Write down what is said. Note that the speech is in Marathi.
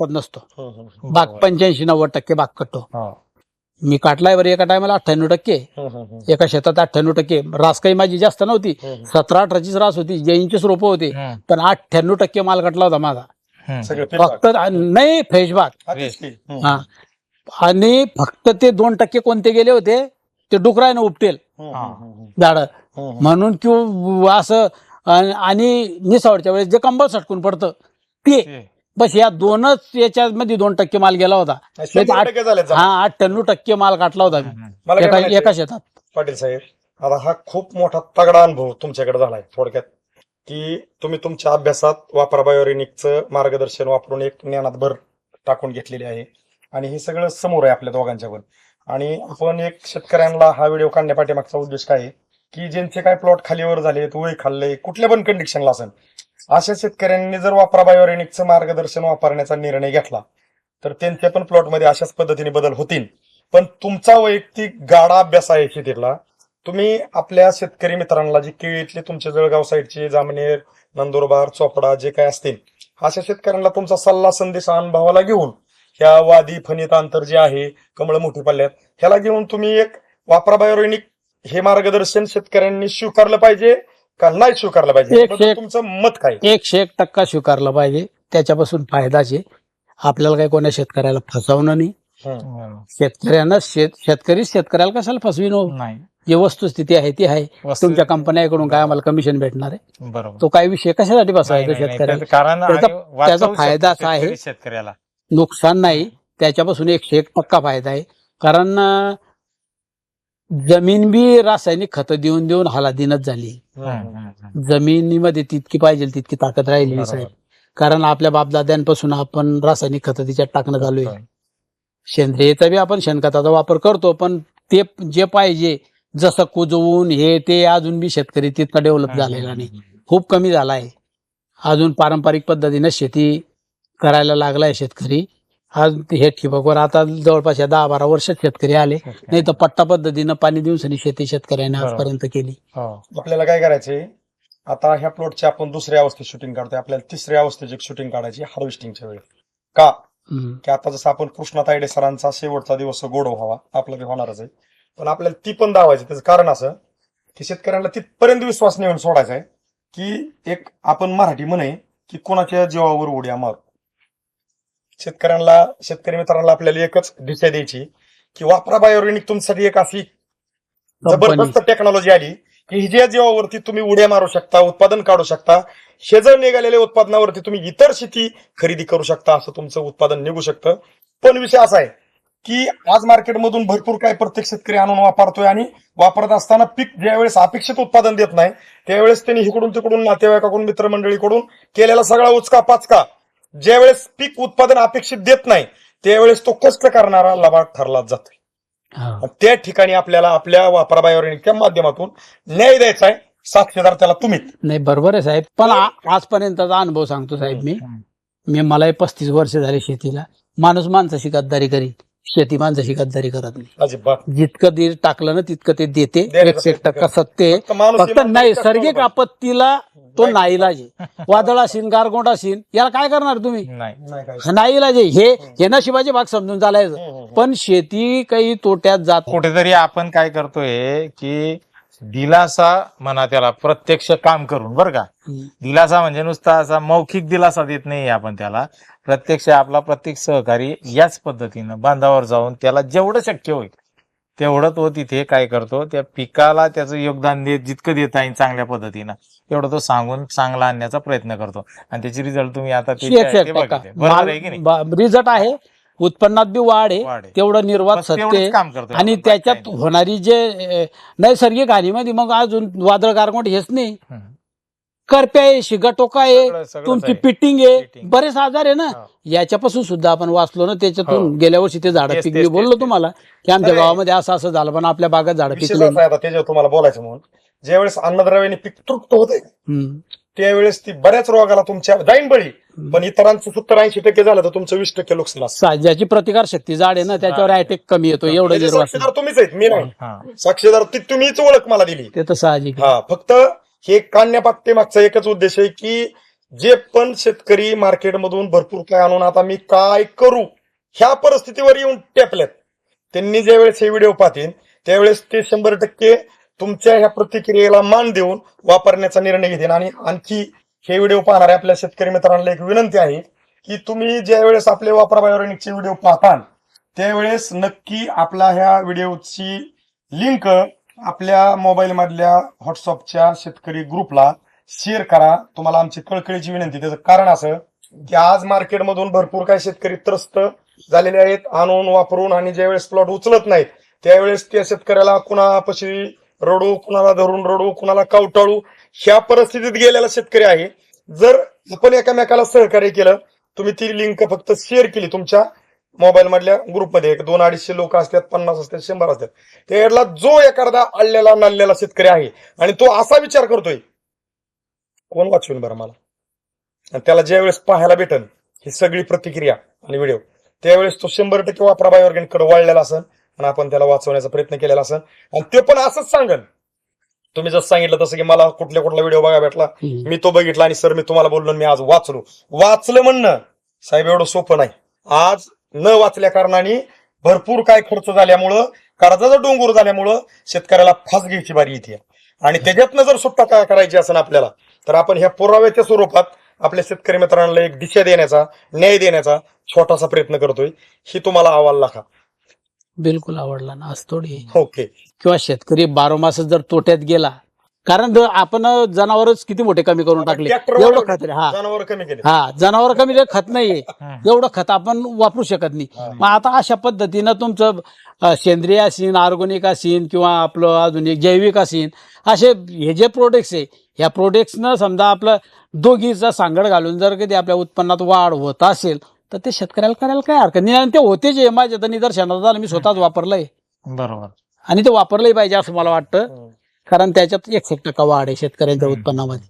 पण नसतो. हं, हं, हं. बाग पंच्याऐंशी नव्वद टक्के बाग कटतो. हा. मी काटलाय बरं एका टायमाला अठ्ठ्याण्णव टक्के. हं. एका शेतात अठ्ठ्याण्णव टक्के. रास काही माझी जास्त नव्हती. सतरा अठराचीच रास होती. जैनचीच रोपं होते. पण अठ्ठ्याण्णव टक्के माल कटला होता माझा. फक्त नाही फ्रेश बाग. हा, आणि फक्त ते दोन टक्के कोणते गेले होते? ते डुकरायनं उपटेल. झाड. म्हणून किंवा असं आणि निसावडच्या वेळेस जे कंबल सटकून पडतं ते. बस या दोनच याच्यामध्ये दोन टक्के माल गेला होता. शंभर टक्के झाले हा अठ्ठ्याण्णव टक्के माल काटला होता. मी. हम्म. मला काय एका म्हणायचंय, एका शेतात. पाटील साहेब आता हा खूप मोठा तगडा अनुभव तुमच्याकडे झालाय थोडक्यात की तुम्ही तुमच्या अभ्यासात वापरा बायोरेनिकचं मार्गदर्शन वापरून एक ज्ञानात भर टाकून घेतलेली आहे. आणि हे सगळं समोर आहे आपल्या दोघांच्या पण आणि आपण एक शेतकऱ्यांना हा व्हिडिओ काढण्यापाठीमागचा उद्देश काय आहे की ज्यांचे काय प्लॉट खालीवर झाले वय खाल्ले कुठल्या पण कंडिशनला असेल अशा शेतकऱ्यांनी जर वापरा बायोरेनिकचं मार्गदर्शन वापरण्याचा निर्णय घेतला तर त्यांच्या पण प्लॉटमध्ये अशाच पद्धतीने बदल होतील. पण तुमचा वैयक्तिक गाडा अभ्यास आहे शेतीतला. तुम्ही आपल्या शेतकरी मित्रांना जे केळीतले तुमचे जळगाव साईडचे जामनेर नंदुरबार चोपडा जे काय असतील अशा शेतकऱ्यांना तुमचा सल्ला संदेश अनुभवाला घेऊन ह्या वादी फणी अंतर जे आहे कमळ मोठी पल्ल्यात ह्याला घेऊन तुम्ही एक वापरा बायोरेनिक हे मार्गदर्शन शेतकऱ्यांनी स्वीकारलं पाहिजे. का नाही स्वीकारलं पाहिजे? एक- याबद्दल एक- तुमचं मत काय? एकशे एक टक्का स्वीकारला पाहिजे. त्याच्यापासून फायदाच आहे आपल्याला काही कोण्या शेतकऱ्याला फसवणं नाही. शेतकऱ्यांना शेत शेतकरी शेतकऱ्याला कशाला फसवीन हो? नाही. जी वस्तुस्थिती आहे ती आहे. वस्तू- तुमच्या कंपन्याकडून काय आम्हाला कमिशन भेटणार आहे? बरोबर. तो काय विषय कशासाठी नाही, बसवायचा नाही, नाही. शेतकऱ्याला? त्याचं कारण त्याचा- आणि वाचवू त्याचा शकतो फायदा असा आहे- शेतकरी शेतकऱ्याला. नुकसान नाही. त्याच्यापासून एकशे एक टक्का फायदा आहे. कारण अं, जमीन बी रासायनिक खतं देऊन देऊन हालादिनच झाली. जमिनीमध्ये तितकी पाहिजे तितकी ताकद राहिली नाही. साहेब. कारण आपल्या बापदाद्यांपासून आपण रासायनिक खतं तिच्यात टाकणं चालू आहे. सेंद्रियचा बी आपण शेणखताचा वापर करतो पण ते जे पाहिजे जसं कुजवून हे ते अजून बी शेतकरी तितका डेव्हलप झालेला नाही. खूप कमी झाला आहे. अजून पारंपरिक पद्धतीनं शेती करायला लागलाय शेतकरी. आज हे ठिबकवर आता जवळपास या दहा बारा वर्षात शेतकरी आले. नाही तर पट्टा पद्धतीनं पाणी दिवसांनी शेती शेतकऱ्याने. आजपर्यंत केली. हो. आपल्याला काय करायचंय? आता ह्या प्लॉटची आपण दुसऱ्या अवस्थेत शूटिंग काढतोय. आपल्याला तिसऱ्या अवस्थेची शूटिंग काढायची हार्वेस्टिंगच्या वेळी. का. की आता जसं आपण कृष्णा तायडे सरांचा शेवटचा दिवस गोड व्हावा आपला बी होणारच आहे. पण आपल्याला ती पण दावायची त्याचं कारण असं की शेतकऱ्यांना तिथपर्यंत विश्वास नेऊन सोडायचा आहे की एक आपण मराठी म्हणे की कोणाच्या जीवावर उड्या मार. शेतकऱ्यांना शेतकरी मित्रांना आपल्याला एकच दिशा द्यायची की वापरा बायोरेनिक तुमच्यासाठी एक अशी जबरदस्त टेक्नॉलॉजी आली की हिच्या जीवावरती तुम्ही उड्या मारू शकता उत्पादन काढू शकता जर निघालेल्या उत्पादनावरती तुम्ही इतर शेती खरेदी करू शकता असं तुमचं उत्पादन निघू शकतं. पण विषय असा आहे की आज मार्केटमधून भरपूर काय प्रत्येक शेतकरी आणून वापरतोय आणि वापरत असताना पीक ज्यावेळेस अपेक्षित उत्पादन देत नाही त्यावेळेस त्यांनी इकडून तिकडून नातेवाईकाकडून मित्रमंडळीकडून केलेला सगळा उचका पाचका ज्यावेळेस पीक उत्पादन अपेक्षित देत नाही त्यावेळेस तो कष्ट करणारा लबाड ठरलाच जातो हा. त्या ठिकाणी आपल्याला आपल्या वापराबायोरेनिकच्या माध्यमातून न्याय द्यायचा आहे साक्षीदार त्याला तुम्हीच नाही बरोबर आहे साहेब. पण आजपर्यंतचा अनुभव सांगतो साहेब मी. मी मलाही पस्तीस वर्ष झाले शेतीला. माणूस माणसाशी गद्दारी करीत. शेती माणसाशी गद्दारी करत नाही. अजिबात. जितकं दीर टाकलं ना तितकं ते देते. एकशे एक टक्का सत्य. फक्त माणूस फक्त इमानदारी नैसर्गिक आपत्तीला तो नाईलाज आहे. वादळ असेल गारगोंड असेल याला काय करणार तुम्ही? नाही नाही काय. नाईलाज आहे. हे हे नशिबाची भाग समजून चालायचं. पण शेती काही तोट्यात जात कुठेतरी आपण काय करतोय की दिलासा म्हणा त्याला प्रत्यक्ष काम करून बरं का. दिलासा म्हणजे नुसता असा मौखिक दिलासा देत नाही आपण त्याला. प्रत्यक्ष आपला प्रत्येक सहकारी याच पद्धतीनं बांधावर जाऊन त्याला जेवढं शक्य होईल तेवढं तो तिथे काय करतो त्या पिकाला त्याचं योगदान देत जितकं देता येईल चांगल्या पद्धतीनं तेवढं तो सांगून चांगला आणण्याचा प्रयत्न करतो. आणि त्याचे रिझल्ट तुम्ही आता रिझल्ट आहे. उत्पन्नात बी वाढ आहे वाढ आहे. तेवढं निर्वाध बस सत्य तेवढंच आहे. काम करतोय आणि आपण, बाकी त्याच्यात काही होणारी जे अ, नैसर्गिक हानीमध्ये मग अजून वादळ गारगोंड हेच नाही हम्म. करप्या आहे शिगाटोका आहे सगळं- सगळंच तुमची आहे. पिटिंग आहे. बरेच आजार आहे ना हा. याच्यापासून सुद्धा आपण वाचलो ना त्याच्यातून हो. गेल्या वर्षी ते झाडं तेच- पिकली तेच- बोललो तेच- तुम्हाला की आमच्या. गावामध्ये असं असं झालं पण आपल्या बागात झाडं विशेष पिकले असं आहे आता त्याच्यावर तुम्हाला बोलायचं म्हणून ज्यावेळेस अन्नद्रव्याने पीक तृप्त होते. त्यावेळेस ती बऱ्याच रोगाला तुमच्या जाईन बळी पण इतरांचं सत्तर ऐंशी टक्के झालं तर तुमचं वीस टक्के नुकसान असतं. सा- ज्याची प्रतिकार शक्ती जाड आहे ना त्याच्यावर अटॅक कमी येतो एवढं याचे निर्वासन साक्षीदार तुम्हीच आहेत मी नाही. हा. साक्षीदार ती तुम्हीच ओळख मला दिली. ते तर साहजिक आहे. हा फक्त हे काढण्यापाठे मागचा एकच उद्देश आहे की जे पण शेतकरी मार्केटमधून भरपूर काय आणून आता मी काय करू ह्या परिस्थितीवर येऊन टेपल्यात त्यांनी ज्यावेळेस हे व्हिडिओ पाहतील त्यावेळेस ते शंभर टक्के तुमच्या ह्या प्रतिक्रियेला मान देऊन वापरण्याचा निर्णय घेतील आणि आणखी हे व्हिडिओ पाहणाऱ्या आपल्या शेतकरी मित्रांना एक विनंती आहे की तुम्ही ज्यावेळेस आपले वापरा बायोरेनिकचे व्हिडिओ पाहताल त्यावेळेस नक्की आपला ह्या व्हिडिओची लिंक आपल्या मोबाईलमधल्या व्हॉट्सअपच्या शेतकरी ग्रुपला शेअर करा. तुम्हाला आमची कळकळीची विनंती त्याचं कारण असं की आज मार्केटमधून भरपूर काही शेतकरी त्रस्त झालेले आहेत आणून वापरून आणि ज्यावेळेस प्लॉट उचलत नाहीत त्यावेळेस त्या शेतकऱ्याला कुणापाशी रडू कुणाला धरून रडू कुणाला कावटाळू ह्या परिस्थितीत गेलेला शेतकरी आहे. जर आपण एकामेकाला सहकार्य केलं तुम्ही ती लिंक फक्त शेअर केली तुमच्या मोबाईल मधल्या ग्रुपमध्ये एक दोन अडीचशे लोक असतात पन्नास असतात शंभर असतात. त्याला जो एखादा अडलेला नल्लेला शेतकरी आहे आणि तो असा विचार करतोय कोण वाचवेल बरं मला? आणि त्याला ज्यावेळेस पाहायला भेटल ही सगळी प्रतिक्रिया आणि व्हिडिओ त्यावेळेस तो शंभर टक्के वापरा बायोर्गॅनिककडे वळलेला असेल आणि आपण त्याला वाचवण्याचा प्रयत्न केलेला असेल आणि ते पण असंच सांगन. तुम्ही जसं सांगितलं तसं की मला कुठल्या कुठला व्हिडिओ बघायला भेटला. मी तो बघितला आणि सर मी तुम्हाला बोललो मी आज वाचलो. वाचलं म्हणणं साहेब एवढं सोपं नाही. आज न वाचल्या कारणाने भरपूर काय खर्च झाल्यामुळं कर्जाचा डोंगर झाल्यामुळं शेतकऱ्याला फास घ्यायची बारी येते. आणि त्याच्यातनं जर सुट्टा काय करायची असेल आपल्याला तर आपण ह्या पुराव्याच्या स्वरूपात आपल्या शेतकरी मित्रांना एक दिशा देण्याचा न्याय देण्याचा छोटासा प्रयत्न करतोय. ही तुम्हाला अहवाल लाखा बिलकुल आवडला ना आज थोडी. ओके किंवा शेतकरी बारो मास जर तोट्यात गेला कारण आपण जनावरच किती मोठे कमी करून टाकले एवढं खत रे हा जनावर कमी केले हा जनावर कमी खत नाहीये हम्म. एवढं खत आपण वापरू शकत नाही. मग आता अशा पद्धतीनं तुमचं सेंद्रिय असीन ऑर्गॅनिक असीन किंवा आपलं अजून एक जैविक असीन असे हे जे प्रोडक्ट्स आहे ह्या प्रोडक्ट्सनं समजा आपलं दोघीचा सांगड घालून जर कधी आपल्या उत्पन्नात वाढ होत असेल तर ते शेतकऱ्याला करायला काय हरकत नाही. आणि ते होते जे माझ्या तर निदर्शनात झालं. मी स्वतःच वापरलंय. बरोबर. आणि ते वापरलंही पाहिजे असं मला वाटतं. कारण त्याच्यात एकशे टक्का वाढ आहे शेतकऱ्यांच्या उत्पन्नामध्ये.